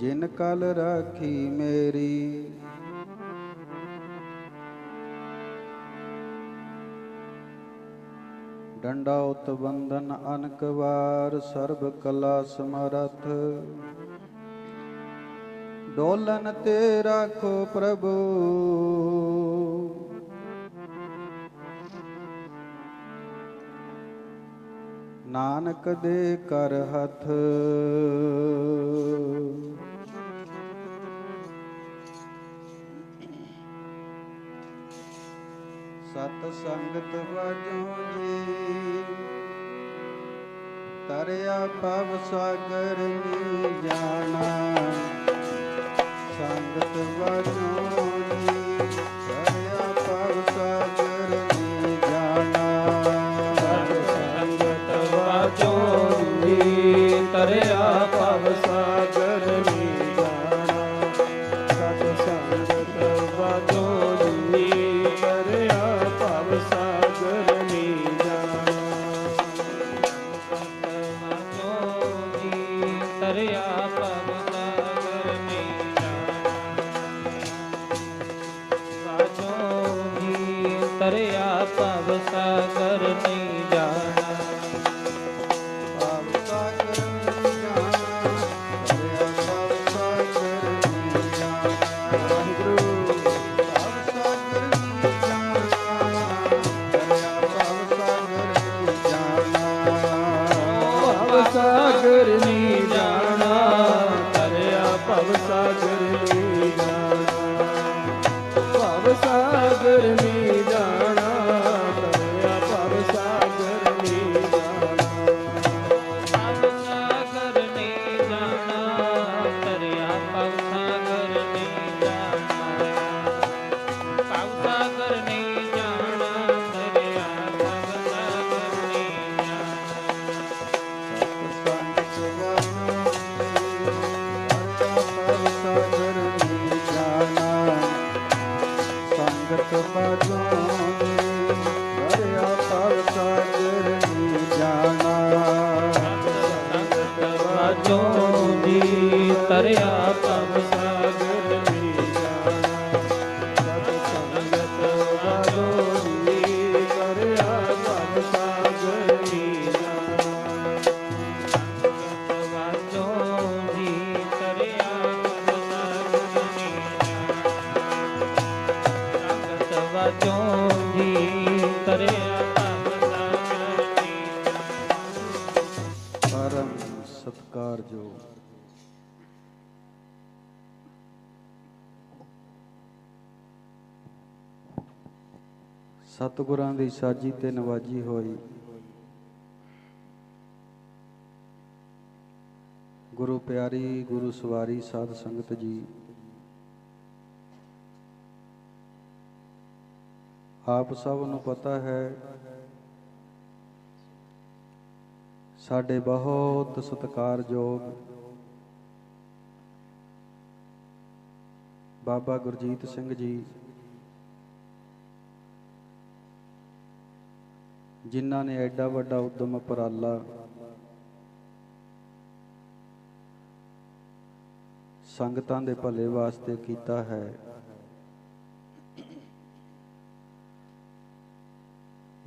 ਜਿਨ ਕਲ ਰਾਖੀ ਮੇਰੀ। ਡੰਡਾ ਉਤ ਬੰਧਨ ਅਨਕ ਵਾਰ, ਸਰਬ ਕਲਾ ਸਮਰਥ। ਡੋਲਨ ਤੇ ਰੱਖੋ ਪ੍ਰਭੂ। ਨਾਨਕ ਦੇ ਕਰ ਹੱਥ। ਸਤ ਸੰਗਤ ਵਜੋ ਜੀ। ਤਰਿਆ ਪਵ ਸਾਗਰ ਨੀ ਜਾਣਾ। ਸੰਗਤ ਵਜੋ ਸਾਗਰ ਸਾਜੀ ਤੇ ਨਵਾਜੀ ਹੋਈ। ਗੁਰੂ ਪਿਆਰੀ, ਗੁਰੂ ਸਵਾਰੀ ਸਾਧ ਸੰਗਤ ਜੀ, ਆਪ ਸਭ ਨੂੰ ਪਤਾ ਹੈ, ਸਾਡੇ ਬਹੁਤ ਸਤਿਕਾਰਯੋਗ ਬਾਬਾ ਗੁਰਜੀਤ ਸਿੰਘ ਜੀ। ਜਿਨ੍ਹਾਂ ਨੇ ਐਡਾ ਵੱਡਾ ਉਦਮ ਉਪਰਾਲਾ ਸੰਗਤਾਂ ਦੇ ਭਲੇ ਵਾਸਤੇ ਕੀਤਾ ਹੈ।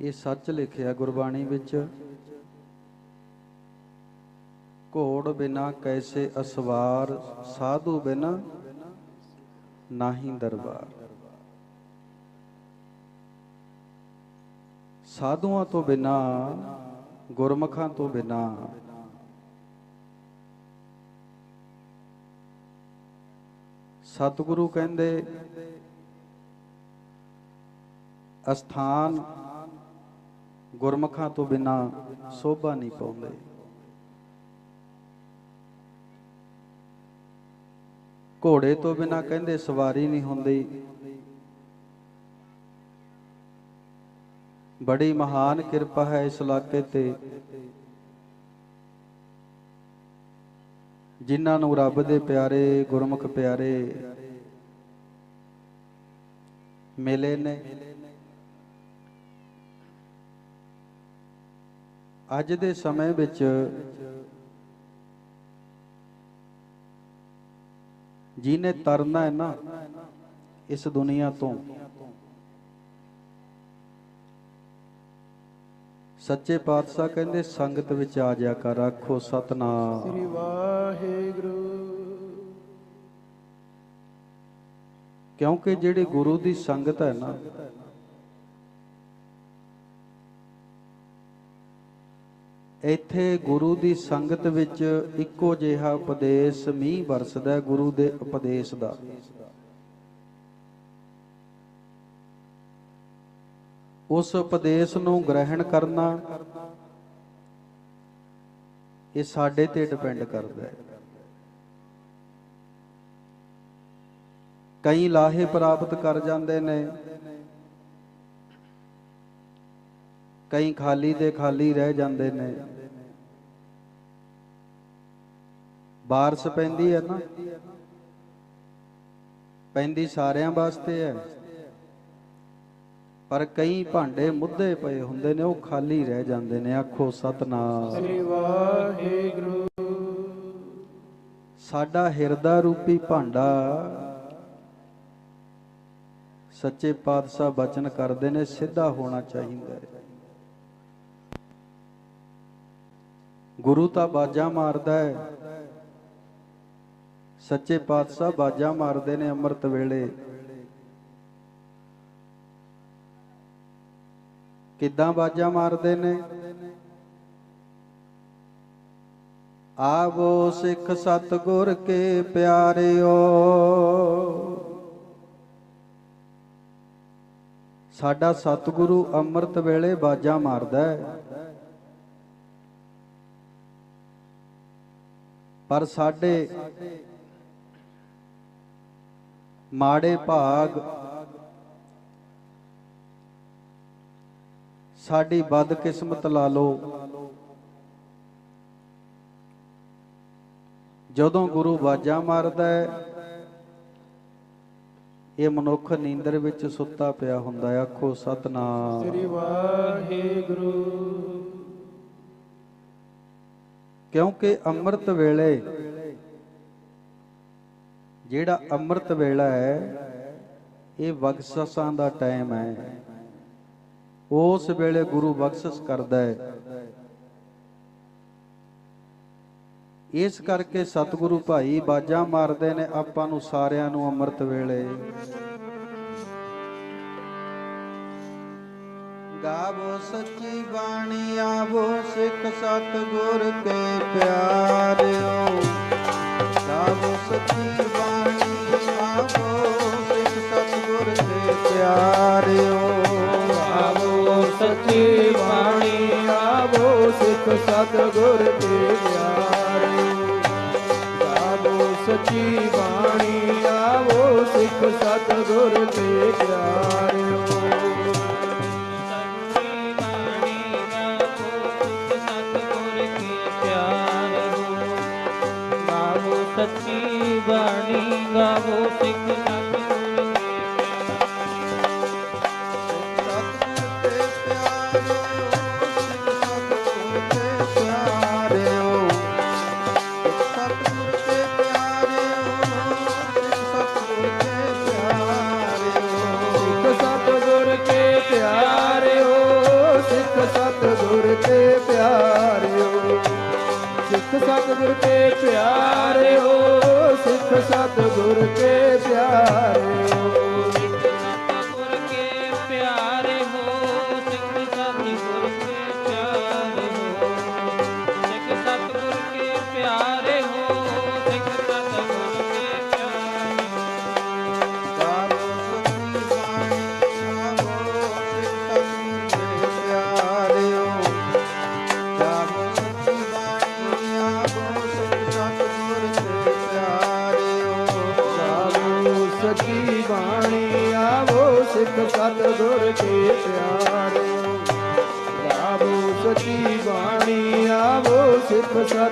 ਇਹ ਸੱਚ ਲਿਖਿਆ ਗੁਰਬਾਣੀ ਵਿੱਚ, ਘੋੜ ਬਿਨਾ ਕੈਸੇ ਅਸਵਾਰ, ਸਾਧੂ ਬਿਨਾ ਨਾਹੀ ਦਰਬਾਰ। ਸਾਧੂਆਂ ਤੋਂ ਬਿਨਾ, ਗੁਰਮਖਾਂ ਤੋਂ ਬਿਨਾ। ਸਤਿਗੁਰੂ ਕਹਿੰਦੇ, ਅਸਥਾਨ ਗੁਰਮੁਖਾਂ ਤੋਂ ਬਿਨਾ ਸੋਭਾ ਨਹੀਂ ਪਾਉਂਦੇ। ਘੋੜੇ ਤੋਂ ਬਿਨਾ ਕਹਿੰਦੇ ਸਵਾਰੀ ਨਹੀਂ ਹੁੰਦੀ। ਬੜੀ ਮਹਾਨ ਕਿਰਪਾ ਹੈ ਇਸ ਇਲਾਕੇ ਤੇ। ਜਿਨ੍ਹਾਂ ਨੂੰ ਰੱਬ ਦੇ ਪਿਆਰੇ, ਗੁਰਮੁਖ ਪਿਆਰੇ ਮਿਲੇ ਨੇ। ਅੱਜ ਦੇ ਸਮੇਂ ਵਿੱਚ ਜਿਹਨੇ ਤਰਨਾ ਹੈ ਨਾ ਇਸ ਦੁਨੀਆ ਤੋਂ ਸੱਚੇ ਪਾਤਸ਼ਾਹ ਕਹਿੰਦੇ ਸੰਗਤ ਵਿੱਚ ਆ ਜਾ ਕਰ ਆਖੋ ਸਤਨਾਮ। ਸ੍ਰੀ ਵਾਹਿਗੁਰੂ। ਕਿਉਂਕਿ ਜਿਹੜੀ ਗੁਰੂ ਦੀ ਸੰਗਤ ਹੈ ਨਾ ਇੱਥੇ ਗੁਰੂ ਦੀ ਸੰਗਤ ਵਿੱਚ ਇੱਕੋ ਜਿਹਾ ਉਪਦੇਸ਼ ਮੀਂਹ ਵਰਸਦਾ ਹੈ ਗੁਰੂ ਦੇ ਉਪਦੇਸ਼ ਦਾ। ਉਸ ਉਪਦੇਸ਼ ਨੂੰ ਗ੍ਰਹਿਣ ਕਰਨਾ, ਇਹ ਸਾਡੇ ਤੇ ਡਿਪੈਂਡ ਕਰਦਾ ਹੈ। ਕਈ ਲਾਹੇ ਪ੍ਰਾਪਤ ਕਰ ਜਾਂਦੇ ਨੇ, ਕਈ ਖਾਲੀ ਦੇ ਖਾਲੀ ਰਹਿ ਜਾਂਦੇ ਨੇ। ਬਾਰਸ ਪੈਂਦੀ ਹੈ ਨਾ, ਪੈਂਦੀ ਸਾਰਿਆਂ ਵਾਸਤੇ ਹੈ। ਪਰ ਕਈ ਭਾਂਡੇ ਮੁੱਦੇ ਪਏ ਹੁੰਦੇ ਨੇ ਉਹ ਖਾਲੀ ਰਹਿ ਜਾਂਦੇ ਨੇ। ਆਖੋ ਸਤਨਾਮ। ਸ੍ਰੀ ਵਾਹਿਗੁਰੂ। ਸਾਡਾ ਹਿਰਦਾ ਰੂਪੀ ਭਾਂਡਾ ਸੱਚੇ ਪਾਤਸ਼ਾਹ ਬਚਨ ਕਰਦੇ ਨੇ ਸਿੱਧਾ ਹੋਣਾ ਚਾਹੀਦਾ ਹੈ। ਗੁਰੂ ਤਾਂ ਬਾਜਾਂ ਮਾਰਦਾ ਹੈ। ਸੱਚੇ ਪਾਤਸ਼ਾਹ ਬਾਜਾਂ ਮਾਰਦੇ ਨੇ ਅੰਮ੍ਰਿਤ ਵੇਲੇ। ਕਿੱਦਾਂ ਬਾਜਾਂ ਮਾਰਦੇ ਨੇ? ਆਵੋ ਸਿੱਖ ਸਤਗੁਰ ਕੇ ਪਿਆਰਿਓ। ਸਾਡਾ ਸਤਿਗੁਰੂ ਅੰਮ੍ਰਿਤ ਵੇਲੇ ਬਾਜਾਂ ਮਾਰਦਾ ਹੈ। ਪਰ ਸਾਡੇ ਮਾੜੇ ਭਾਗ ਸਾਡੀ ਬਦਕਿਸਮਤ ਲਾ ਲਓ। ਜਦੋਂ ਗੁਰੂ ਬਾਜਾਂ ਮਾਰਦਾ ਹੈ ਇਹ ਮਨੁੱਖ ਨੀਂਦਰ ਵਿੱਚ ਸੁੱਤਾ ਪਿਆ ਹੁੰਦਾ ਹੈ। ਆਖੋ ਸਤਨਾਮ। ਸ੍ਰੀ ਵਾਹਿਗੁਰੂ। ਕਿਉਂਕਿ ਅੰਮ੍ਰਿਤ ਵੇਲੇ ਜਿਹੜਾ ਅੰਮ੍ਰਿਤ ਵੇਲਾ ਹੈ ਇਹ ਬਖਸ਼ਿਸ਼ਾਂ ਦਾ ਟਾਈਮ ਹੈ। ਉਸ ਵੇਲੇ ਗੁਰੂ ਬਖਸ਼ਿਸ਼ ਕਰਦਾ ਹੈ। ਇਸ ਕਰਕੇ ਸਤਿਗੁਰੂ ਭਾਈ ਬਾਜਾਂ ਮਾਰਦੇ ਨੇ, ਆਪਾਂ ਨੂੰ ਸਾਰਿਆਂ ਨੂੰ ਅੰਮ੍ਰਿਤ ਵੇਲੇ। ਗਾਵੋ ਸੱਚੀ ਬਾਣੀ, ਆਵੋ ਸਿੱਖ ਸਤਿਗੁਰ ਕੇ ਪਿਆਰਿਓ। ਗਾਵੋ ਸੱਚੀ ਬਾਣੀ, ਆਵੋ ਸਿੱਖ ਸਤਿਗੁਰ ਕੇ ਪਿਆਰਿਓ। ਸੱਚੀ ਬਾਣੀ ਆਵੋ ਸਿੱਖ ਸਤਿਗੁਰ ਕੇ ਪਿਆਰੇ। ਆਵੋ ਸੱਚੀ ਬਾਣੀ ਆਵੋ ਸਿੱਖ ਸਤਿਗੁਰ ਕੇ ਪਿਆਰਿਓ ਸੱਚੀ ਬਾਣੀ ਗਾਵੋ ਸਿੱਖ ਸਤਿਗੁਰ ਕੀ ਪਿਆਰ। ਹੋ ਸੱਚੀ ਬਾਣੀ ਗਾਵੋ ਸਿੱਖ ਸਤਿਗੁਰ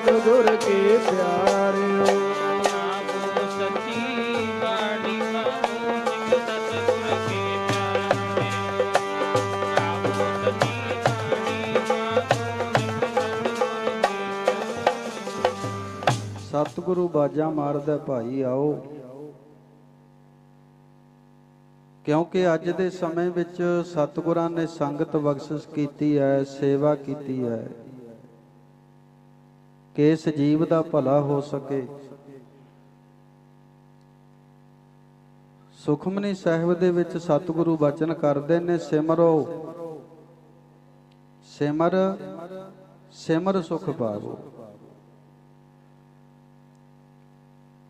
ਸਿੱਖ ਸਤਿਗੁਰ ਕੇ ਪਿਆਰਿਓ ਸਤਿਗੁਰੂ ਬਾਜਾਂ ਮਾਰਦਾ ਭਾਈ ਆਓ। ਕਿਉਂਕਿ ਅੱਜ ਦੇ ਸਮੇਂ ਵਿੱਚ ਸਤਿਗੁਰਾਂ ਨੇ ਸੰਗਤ ਬਖਸ਼ਿਸ਼ ਕੀਤੀ ਹੈ, ਸੇਵਾ ਕੀਤੀ ਹੈ। ਕਿ ਇਸ ਜੀਵ ਦਾ ਭਲਾ ਹੋ ਸਕੇ। ਸੁਖਮਨੀ ਸਾਹਿਬ ਦੇ ਵਿੱਚ ਸਤਿਗੁਰੂ ਬਚਨ ਕਰਦੇ ਨੇ, ਸਿਮਰੋ। ਸਿਮਰ ਸਿਮਰ ਸੁਖ ਪਾਵੋ।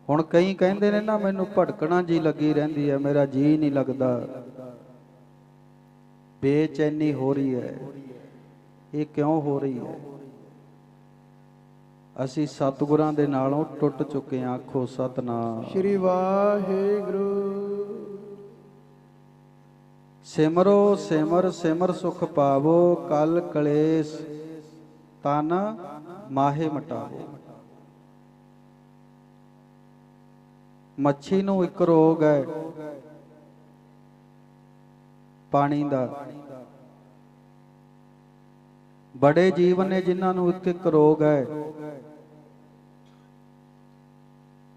ਹੁਣ ਕਈ ਕਹਿੰਦੇ ਨੇ, ਨਾ ਮੈਨੂੰ ਭਟਕਣਾ ਜੀ ਲੱਗੀ ਰਹਿੰਦੀ ਹੈ, ਮੇਰਾ ਜੀ ਨਹੀਂ ਲੱਗਦਾ। ਬੇਚੈਨੀ ਹੋ ਰਹੀ ਹੈ। ਇਹ ਕਿਉਂ ਹੋ ਰਹੀ ਹੈ? ਅਸੀਂ ਸਤਿਗੁਰਾਂ ਦੇ ਨਾਲੋਂ ਟੁੱਟ ਚੁੱਕੇ ਹਾਂ ਆਖੋ ਸਤਨਾਮ। ਸ਼੍ਰੀ ਵਾਹਿਗੁਰੂ। ਸਿਮਰੋ ਸਿਮਰ ਸਿਮਰ ਸੁਖ ਪਾਵੋ ਕਲ ਕਲੇਸ਼ ਤਨ ਮਾਹੇ ਮਟਾਵੋ। ਮੱਛੀ ਨੂੰ ਇੱਕ ਰੋਗ ਹੈ ਪਾਣੀ ਦਾ। ਬੜੇ ਜੀਵ ਨੇ ਜਿਨ੍ਹਾਂ ਨੂੰ ਇੱਕ ਇੱਕ ਰੋਗ ਹੈ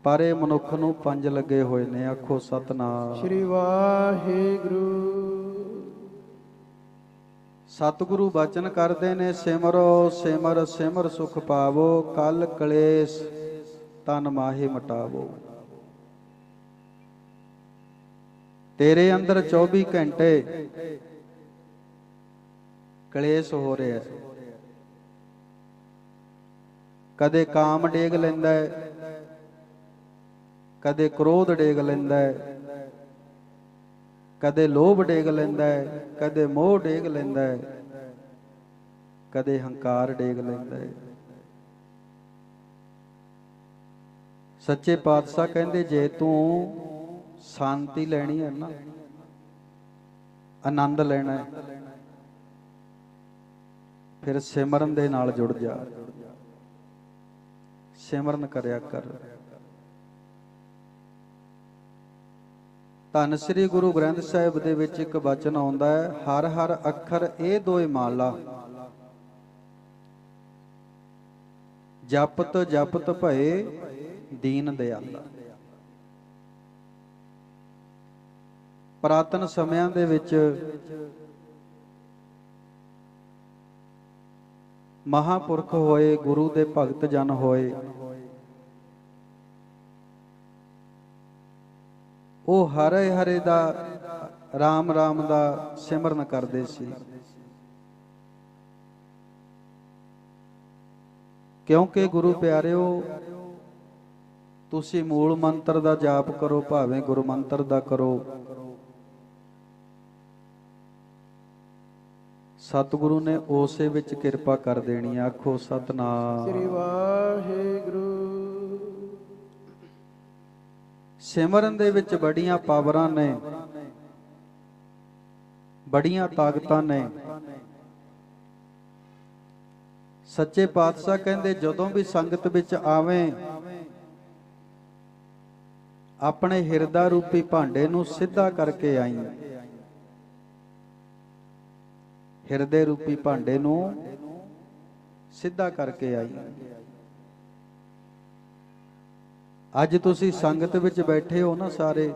ਪਰ ਇਹ ਮਨੁੱਖ ਨੂੰ ਪੰਜ ਲੱਗੇ ਹੋਏ ਨੇ ਆਖੋ ਸਤਨਾਮ। ਸ਼੍ਰੀ ਵਾਹਿਗੁਰੂ। ਸਤਿਗੁਰੂ ਬਚਨ ਕਰਦੇ ਨੇ ਸਿਮਰੋ ਸਿਮਰ ਸਿਮਰ ਸੁਖ ਪਾਵੋ ਕਲ ਕਲੇਸ਼ ਤਨ ਮਾਹੇ ਮਟਾਵੋ। ਤੇਰੇ ਅੰਦਰ 24 ਘੰਟੇ ਕਲੇਸ਼ ਹੋ ਰਿਹਾ ਹੈ। ਕਦੇ ਕਾਮ ਡੇਗ ਲੈਂਦਾ ਹੈ ਕਦੇ ਕ੍ਰੋਧ ਡੇਗ ਲੈਂਦਾ ਹੈ, ਕਦੇ ਲੋਭ ਡੇਗ ਲੈਂਦਾ ਹੈ, ਕਦੇ ਮੋਹ ਡੇਗ ਲੈਂਦਾ ਹੈ, ਕਦੇ ਹੰਕਾਰ ਡੇਗ ਲੈਂਦਾ ਹੈ। ਸੱਚੇ ਪਾਤਸ਼ਾਹ ਕਹਿੰਦੇ, ਜੇ ਤੂੰ ਸ਼ਾਂਤੀ ਲੈਣੀ ਹੈ ਨਾ, ਆਨੰਦ ਲੈਣਾ ਹੈ, ਫਿਰ ਸਿਮਰਨ ਦੇ ਨਾਲ ਜੁੜ ਜਾ, ਸਿਮਰਨ ਕਰਿਆ ਕਰ। ਧੰਨ ਸ੍ਰੀ ਗੁਰੂ ਗ੍ਰੰਥ ਸਾਹਿਬ ਦੇ ਵਿੱਚ ਇੱਕ ਬਚਨ ਆਉਂਦਾ ਹੈ, ਹਰ ਹਰ ਅੱਖਰ ਇਹ ਦੋਏ ਮਾਲਾ ਜਪਤ ਜਪਤ ਭਏ ਦੀਨ ਦਿਆਲਾ। ਪ੍ਰਾਤਨ ਸਮਿਆਂ ਦੇ ਵਿੱਚ ਮਹਾਪੁਰਖ ਹੋਏ, ਗੁਰੂ ਦੇ ਭਗਤ ਜਨ ਹੋਏ ਉਹ ਹਰੇ ਹਰੇ ਦਾ RAM RAM ਦਾ ਸਿਮਰਨ ਕਰਦੇ ਸੀ। ਕਿਉਂਕਿ ਗੁਰੂ ਪਿਆਰਿਓ, ਤੁਸੀਂ ਮੂਲ ਮੰਤਰ ਦਾ ਜਾਪ ਕਰੋ, ਭਾਵੇਂ ਗੁਰੂ ਮੰਤਰ ਦਾ ਕਰੋ। ਸਤਿਗੁਰੂ ਨੇ ਉਸੇ ਵਿੱਚ ਕਿਰਪਾ ਕਰ ਦੇਣੀ ਆਖੋ ਸਤਨਾਮ। ਸ਼੍ਰੀ ਵਾਹਿਗੁਰੂ। ਸਿਮਰਨ ਦੇ ਵਿੱਚ ਬੜੀਆਂ ਪਾਵਰਾਂ ਨੇ, ਬੜੀਆਂ ਤਾਕਤਾਂ ਨੇ। ਸੱਚੇ ਪਾਤਸ਼ਾਹ ਕਹਿੰਦੇ, ਜਦੋਂ ਵੀ ਸੰਗਤ ਵਿੱਚ ਆਵੇਂ, ਆਪਣੇ ਹਿਰਦਾ ਰੂਪੀ ਭਾਂਡੇ ਨੂੰ ਸਿੱਧਾ ਕਰਕੇ ਆਈ। ਹਿਰਦੇ ਰੂਪੀ ਭਾਂਡੇ ਨੂੰ ਸਿੱਧਾ ਕਰਕੇ ਆਈ। ਅੱਜ ਤੁਸੀਂ ਸੰਗਤ ਵਿੱਚ ਬੈਠੇ ਹੋ ਨਾ ਸਾਰੇ।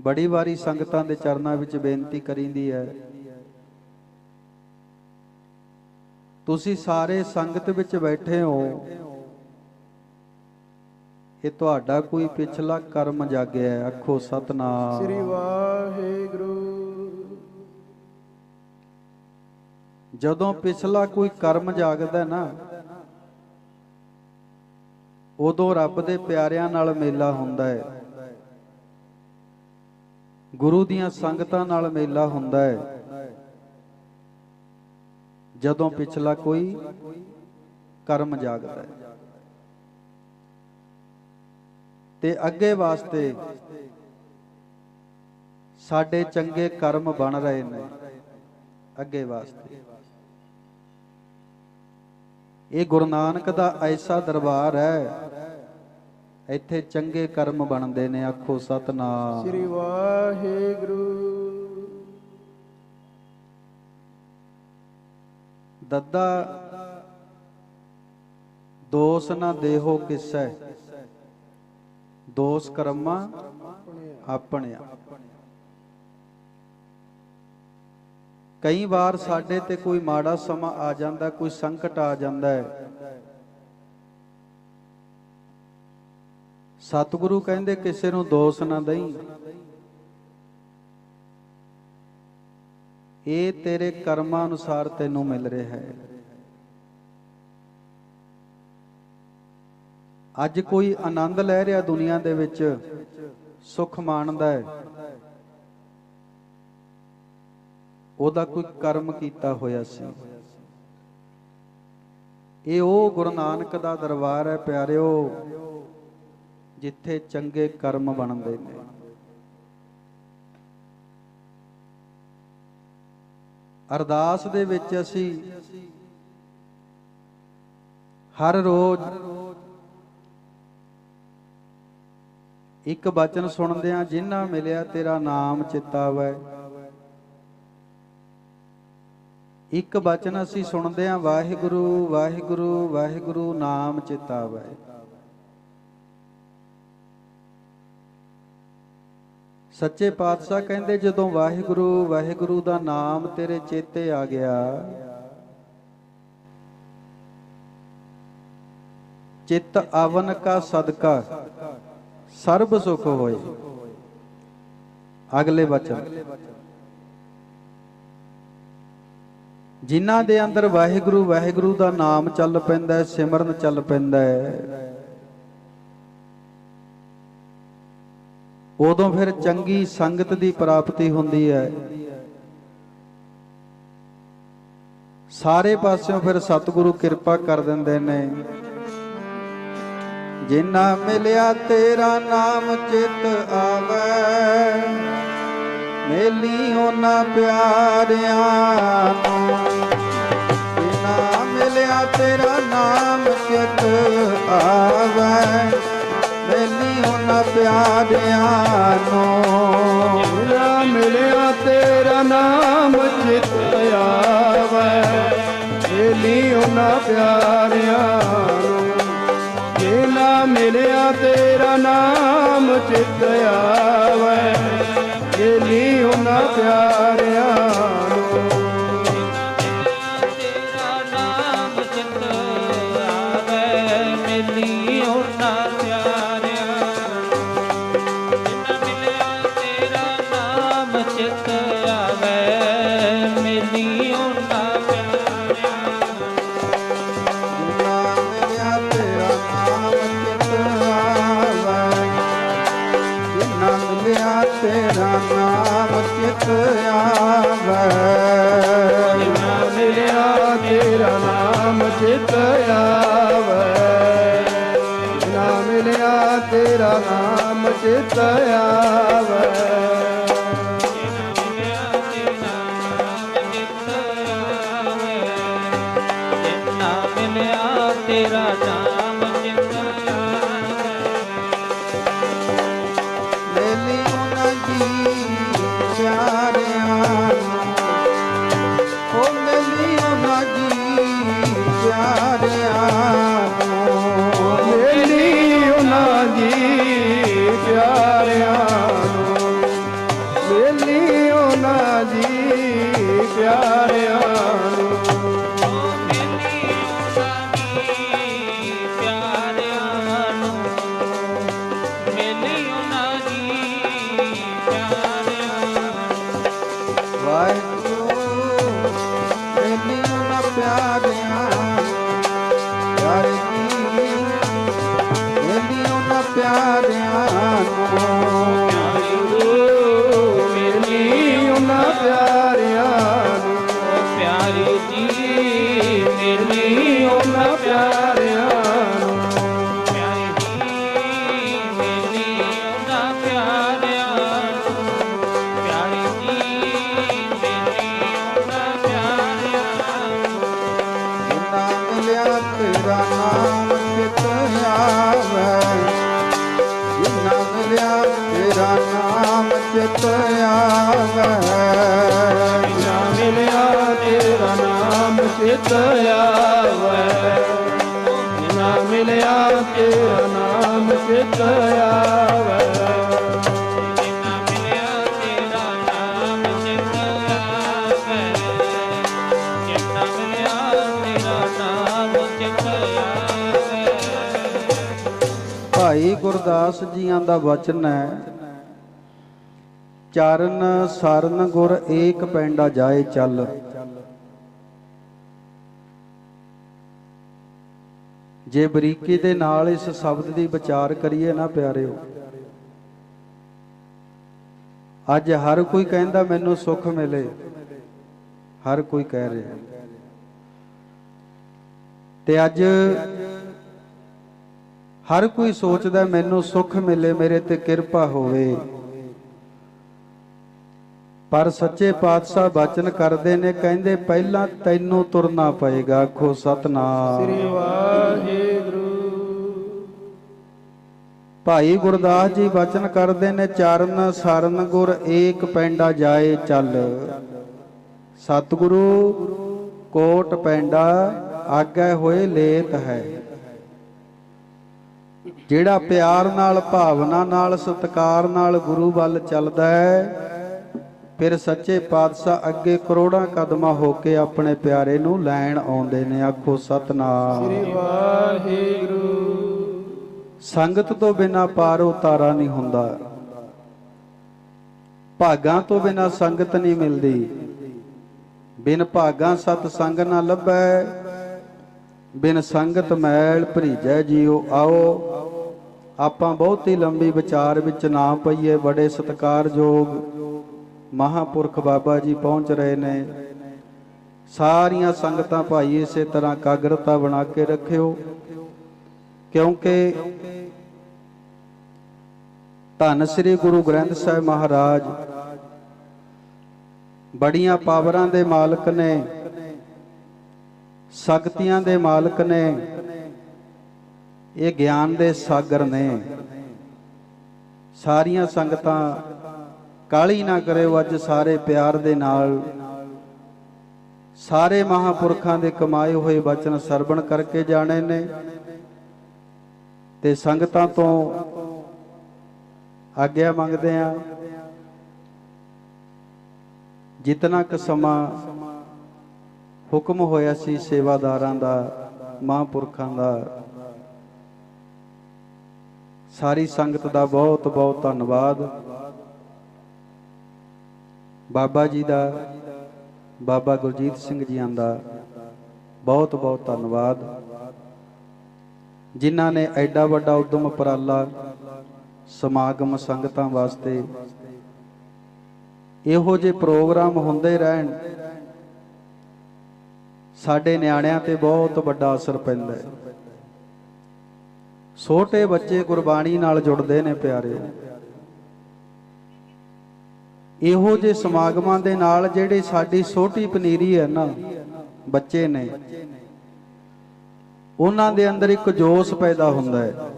ਬੜੀ ਵਾਰੀ ਸੰਗਤਾਂ ਦੇ ਚਰਨਾਂ ਵਿੱਚ ਬੇਨਤੀ ਕਰੀਂਦੀ ਹੈ। ਤੁਸੀਂ ਸਾਰੇ ਸੰਗਤ ਵਿੱਚ ਬੈਠੇ ਹੋ। ਇਹ ਤੁਹਾਡਾ ਕੋਈ ਪਿਛਲਾ ਕਰਮ ਜਾਗਿਆ ਹੈ। ਆਖੋ ਸਤਨਾਮ। ਸ਼੍ਰੀ ਵਾਹਿਗੁਰੂ। ਜਦੋਂ ਪਿਛਲਾ ਕੋਈ ਕਰਮ ਜਾਗਦਾ ਨਾ ਉਦੋਂ ਰੱਬ ਦੇ ਪਿਆਰਿਆਂ ਨਾਲ ਮੇਲਾ ਹੁੰਦਾ ਹੈ। ਗੁਰੂ ਦੀਆਂ ਸੰਗਤਾਂ ਨਾਲ ਮੇਲਾ ਹੁੰਦਾ ਹੈ। ਜਦੋਂ ਪਿਛਲਾ ਕੋਈ ਕਰਮ ਜਾਗਦਾ ਹੈ। ਤੇ ਅੱਗੇ ਵਾਸਤੇ ਸਾਡੇ ਚੰਗੇ ਕਰਮ ਬਣ ਰਹੇ ਨੇ। ਅੱਗੇ ਵਾਸਤੇ। ਇਹ ਗੁਰੂ ਨਾਨਕ ਦਾ ਐਸਾ ਦਰਬਾਰ ਹੈ ਇੱਥੇ ਚੰਗੇ ਕਰਮ ਬਣਦੇ ਨੇ ਆਖੋ ਸਤਨਾਮ। ਸ੍ਰੀ ਵਾਹਿਗੁਰੂ। ਦੱਦਾ ਦੋਸ ਨਾ ਦੇਹੋ ਕਿਸੈ। ਦੋਸ ਕਰਮਾ ਆਪਣਿਆ। ਕਈ ਵਾਰ ਸਾਡੇ ਤੇ ਕੋਈ ਮਾੜਾ ਸਮਾਂ ਆ ਜਾਂਦਾ, ਕੋਈ ਸੰਕਟ ਆ ਜਾਂਦਾ ਹੈ। ਸਤਿਗੁਰੂ ਕਹਿੰਦੇ, ਕਿਸੇ ਨੂੰ ਦੋਸ ਨਾ ਦਈ। ਇਹ ਤੇਰੇ ਕਰਮਾਂ ਅਨੁਸਾਰ ਤੈਨੂੰ ਮਿਲ ਰਿਹਾ ਹੈ। ਅੱਜ ਕੋਈ ਆਨੰਦ ਲੈ ਰਿਹਾ ਦੁਨੀਆ ਦੇ ਵਿੱਚ, ਸੁੱਖ ਮਾਣਦਾ ਹੈ। ਉਹਦਾ ਕੋਈ ਕਰਮ ਕੀਤਾ ਹੋਇਆ ਸੀ। ਇਹ ਉਹ ਗੁਰੂ ਨਾਨਕ ਦਾ ਦਰਬਾਰ ਹੈ ਪਿਆਰਿਓ, ਜਿੱਥੇ ਚੰਗੇ ਕਰਮ ਬਣਦੇ ਨੇ। ਅਰਦਾਸ ਦੇ ਵਿੱਚ ਅਸੀਂ ਹਰ ਰੋਜ਼ ਇੱਕ ਬਚਨ ਸੁਣਦੇ ਆ ਜਿਨ੍ਹਾਂ ਮਿਲਿਆ ਤੇਰਾ ਨਾਮ ਚਿਤਾਵੈ। ਇੱਕ ਬਚਨ ਅਸੀਂ ਸੁਣਦੇ ਹਾਂ, ਵਾਹਿਗੁਰੂ ਵਾਹਿਗੁਰੂ ਵਾਹਿਗੁਰੂ ਨਾਮ ਚਿਤਾਵੈ ਸੱਚੇ ਪਾਤਸ਼ਾਹ ਕਹਿੰਦੇ, ਜਦੋਂ ਵਾਹਿਗੁਰੂ ਵਾਹਿਗੁਰੂ ਦਾ ਨਾਮ ਤੇਰੇ ਚੇਤੇ ਆ ਗਿਆ, ਚਿੱਤ ਆਵਨ ਕਾ ਸਦਕਾ, ਸਰਬ ਸੁਖ ਹੋਏ। ਅਗਲੇ ਵਚਨ ਜਿਨ੍ਹਾਂ ਦੇ ਅੰਦਰ ਵਾਹਿਗੁਰੂ ਵਾਹਿਗੁਰੂ ਦਾ ਨਾਮ ਚੱਲ ਪੈਂਦਾ ਹੈ, ਸਿਮਰਨ ਚੱਲ ਪੈਂਦਾ ਹੈ। ਉਦੋਂ ਫਿਰ ਚੰਗੀ ਸੰਗਤ ਦੀ ਪ੍ਰਾਪਤੀ ਹੁੰਦੀ ਹੈ। ਸਾਰੇ ਪਾਸਿਓਂ ਫਿਰ ਸਤਿਗੁਰੂ ਕਿਰਪਾ ਕਰ ਦਿੰਦੇ ਨੇ। ਜਿਨਾ ਮਿਲਿਆ ਤੇਰਾ ਨਾਮ ਚਿਤ ਆਵੇ। ਮੇਲੀ ਉਹਨਾਂ ਪਿਆਰਿਆਂ ਨੂੰ। ਜਿਨਾ ਮਿਲਿਆ ਤੇਰਾ ਨਾਮ ਚਿਤ ਆਵੇ। ਮੇਲੀ ਉਹਨਾਂ ਪਿਆਰਿਆਂ ਨੂੰ। ਮਿਲਿਆ ਮਿਲਿਆ ਤੇਰਾ ਨਾਮ ਚਿਤ ਆਵੈ। ਏਲੀ ਉਹਨਾਂ ਪਿਆਰਿਆਂ ਨੂੰ। ਜੇ ਮਿਲਿਆ ਤੇਰਾ ਨਾਮ ਚਿਤ ਆਵੈ। ਨਹੀਂ ਉਹਨਾਂ ਪਿਆਰਿਆਂ ਨੂੰ। ਪਿਆਰਿਆਂ ਨੂੰ। ਪਿਆਰੀ ਜੀ ਮੇਲੀ ਉਹਨਾਂ ਪਿਆਰ। ਭਾਈ ਗੁਰਦਾਸ ਜੀਆਂ ਦਾ ਵਚਨ ਹੈ, ਚਰਨ ਸਰਨ ਗੁਰ ਏਕ ਪੈਂਡਾ ਜਾਏ ਚੱਲ। ਜੇ ਬਰੀਕੀ ਦੇ ਨਾਲ ਇਸ ਸ਼ਬਦ ਦੀ ਵਿਚਾਰ ਕਰੀਏ ਨਾ ਪਿਆਰਿਓ, ਅੱਜ ਹਰ ਕੋਈ ਕਹਿੰਦਾ ਮੈਨੂੰ ਸੁੱਖ ਮਿਲੇ, ਹਰ ਕੋਈ ਕਹਿ ਰਿਹਾ। ਤੇ ਅੱਜ ਹਰ ਕੋਈ ਸੋਚਦਾ ਮੈਨੂੰ ਸੁੱਖ ਮਿਲੇ ਮੇਰੇ ਤੇ ਕਿਰਪਾ ਹੋਵੇ। ਪਰ ਸੱਚੇ ਪਾਤਸ਼ਾਹ ਬਚਨ ਕਰਦੇ ਨੇ ਕਹਿੰਦੇ ਪਹਿਲਾਂ ਤੈਨੂੰ ਤੁਰਨਾ ਪਏਗਾ ਆਖੋ ਸਤਨਾਮ। ਸ੍ਰੀ ਵਾਹਿਗੁਰੂ। ਭਾਈ ਗੁਰਦਾਸ ਜੀ ਬਚਨ ਕਰਦੇ ਨੇ ਚਰਨ ਸਰਨ ਗੁਰ ਏਕ ਪੈਂਡਾ ਜਾਏ ਚੱਲ। ਸਤਿਗੁਰੂ ਕੋਟ ਪੈਂਡਾ ਆਗੇ ਹੋਏ ਲੇਤ ਹੈ। ਜਿਹੜਾ ਪਿਆਰ ਨਾਲ ਭਾਵਨਾ ਨਾਲ ਸਤਿਕਾਰ ਨਾਲ ਗੁਰੂ ਵੱਲ ਚੱਲਦਾ ਹੈ ਫਿਰ ਸੱਚੇ ਪਾਤਸ਼ਾਹ ਅੱਗੇ ਕਰੋੜਾਂ ਕਦਮਾਂ ਹੋ ਕੇ ਆਪਣੇ ਪਿਆਰੇ ਨੂੰ ਲੈਣ ਆਉਂਦੇ ਨੇ। ਆਖੋ ਸਤਨਾਮ। ਸ੍ਰੀ ਵਾਹਿਗੁਰੂ। ਸੰਗਤ ਤੋਂ ਬਿਨਾ ਪਾਰ ਉਤਾਰਾ ਨਹੀਂ ਹੁੰਦਾ। ਭਾਗਾਂ ਤੋਂ ਬਿਨਾ ਸੰਗਤ ਨਹੀਂ ਮਿਲਦੀ। ਬਿਨ ਭਾਗਾਂ ਸਤ ਸੰਗ ਨਾ ਲੱਭੈ ਬਿਨ ਸੰਗਤ ਮੈਲ ਭਰੀਜੈ ਜੀਓ ਆਓ। ਆਪਾਂ ਬਹੁਤੀ ਲੰਬੀ ਵਿਚਾਰ ਵਿੱਚ ਨਾ ਪਈਏ, ਬੜੇ ਸਤਿਕਾਰਯੋਗ ਮਹਾਪੁਰਖ ਬਾਬਾ ਜੀ ਪਹੁੰਚ ਰਹੇ ਨੇ। ਸਾਰੀਆਂ ਸੰਗਤਾਂ ਭਾਈ ਇਸੇ ਤਰ੍ਹਾਂ ਕਾਗਰਤਾ ਬਣਾ ਕੇ ਰੱਖਿਓ, ਕਿਉਂਕਿ ਧੰਨ ਸ੍ਰੀ ਗੁਰੂ ਗ੍ਰੰਥ ਸਾਹਿਬ ਮਹਾਰਾਜ ਬੜੀਆਂ ਪਾਵਰਾਂ ਦੇ ਮਾਲਕ ਨੇ ਸ਼ਕਤੀਆਂ ਦੇ ਮਾਲਕ ਨੇ ਇਹ ਗਿਆਨ ਦੇ ਸਾਗਰ ਨੇ। ਸਾਰੀਆਂ ਸੰਗਤਾਂ ਕਾਲੀ ਨਾ ਕਰਿਓ ਅੱਜ ਸਾਰੇ ਪਿਆਰ ਦੇ ਨਾਲ ਸਾਰੇ ਮਹਾਪੁਰਖਾਂ ਦੇ ਕਮਾਏ ਹੋਏ ਬਚਨ ਸਰਵਣ ਕਰਕੇ ਜਾਣੇ ਨੇ। ਤੇ ਸੰਗਤਾਂ ਤੋਂ ਆਗਿਆ ਮੰਗਦੇ ਆ। ਜਿਤਨਾ ਕੁ ਸਮਾਂ ਹੁਕਮ ਹੋਇਆ ਸੀ ਸੇਵਾਦਾਰਾਂ ਦਾ, ਮਹਾਂਪੁਰਖਾਂ ਦਾ ਸਾਰੀ ਸੰਗਤ ਦਾ ਬਹੁਤ ਬਹੁਤ ਧੰਨਵਾਦ। ਬਾਬਾ ਜੀ ਦਾ, ਬਾਬਾ ਗੁਰਜੀਤ ਸਿੰਘ ਜੀਆਂ ਦਾ ਬਹੁਤ ਬਹੁਤ ਧੰਨਵਾਦ। ਜਿਨ੍ਹਾਂ ਨੇ ਐਡਾ ਵੱਡਾ ਉਦਮ ਉਪਰਾਲਾ ਸਮਾਗਮ ਸੰਗਤਾਂ ਵਾਸਤੇ ਇਹੋ ਜਿਹੇ ਪ੍ਰੋਗਰਾਮ ਹੁੰਦੇ ਰਹਿਣ, ਸਾਡੇ ਨਿਆਣਿਆਂ ਤੇ ਬਹੁਤ ਵੱਡਾ ਅਸਰ ਪੈਂਦਾ ਹੈ। ਛੋਟੇ ਬੱਚੇ ਗੁਰਬਾਣੀ ਨਾਲ ਜੁੜਦੇ ਨੇ ਪਿਆਰੇ। ਇਹੋ ਜਿਹੇ ਸਮਾਗਮਾਂ ਦੇ ਨਾਲ ਜਿਹੜੀ ਸਾਡੀ ਛੋਟੀ ਪਨੀਰੀ ਹੈ ਨਾ, ਬੱਚੇ ਨੇ, ਉਹਨਾਂ ਦੇ ਅੰਦਰ ਇੱਕ ਜੋਸ਼ ਪੈਦਾ ਹੁੰਦਾ ਹੈ।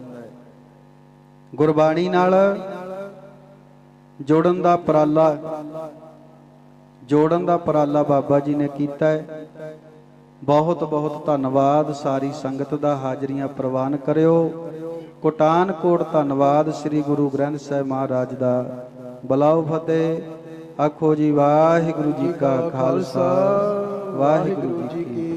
ਗੁਰਬਾਣੀ ਨਾਲ ਜੋੜਨ ਦਾ ਉਪਰਾਲਾ, ਜੋੜਨ ਦਾ ਉਪਰਾਲਾ ਬਾਬਾ ਜੀ ਨੇ ਕੀਤਾ ਹੈ। ਬਹੁਤ ਬਹੁਤ ਧੰਨਵਾਦ। ਸਾਰੀ ਸੰਗਤ ਦਾ ਹਾਜ਼ਰੀਆਂ ਪ੍ਰਵਾਨ ਕਰਿਓ। ਕੋਟਾਨ ਕੋਟ ਧੰਨਵਾਦ ਸ੍ਰੀ ਗੁਰੂ ਗ੍ਰੰਥ ਸਾਹਿਬ ਮਹਾਰਾਜ ਦਾ। ਬਲਾਉ ਫਤਿਹ। ਆਖੋ ਜੀ, ਵਾਹਿਗੁਰੂ ਜੀ ਕਾ ਖਾਲਸਾ। ਵਾਹਿਗੁਰੂ ਜੀ ਕੀ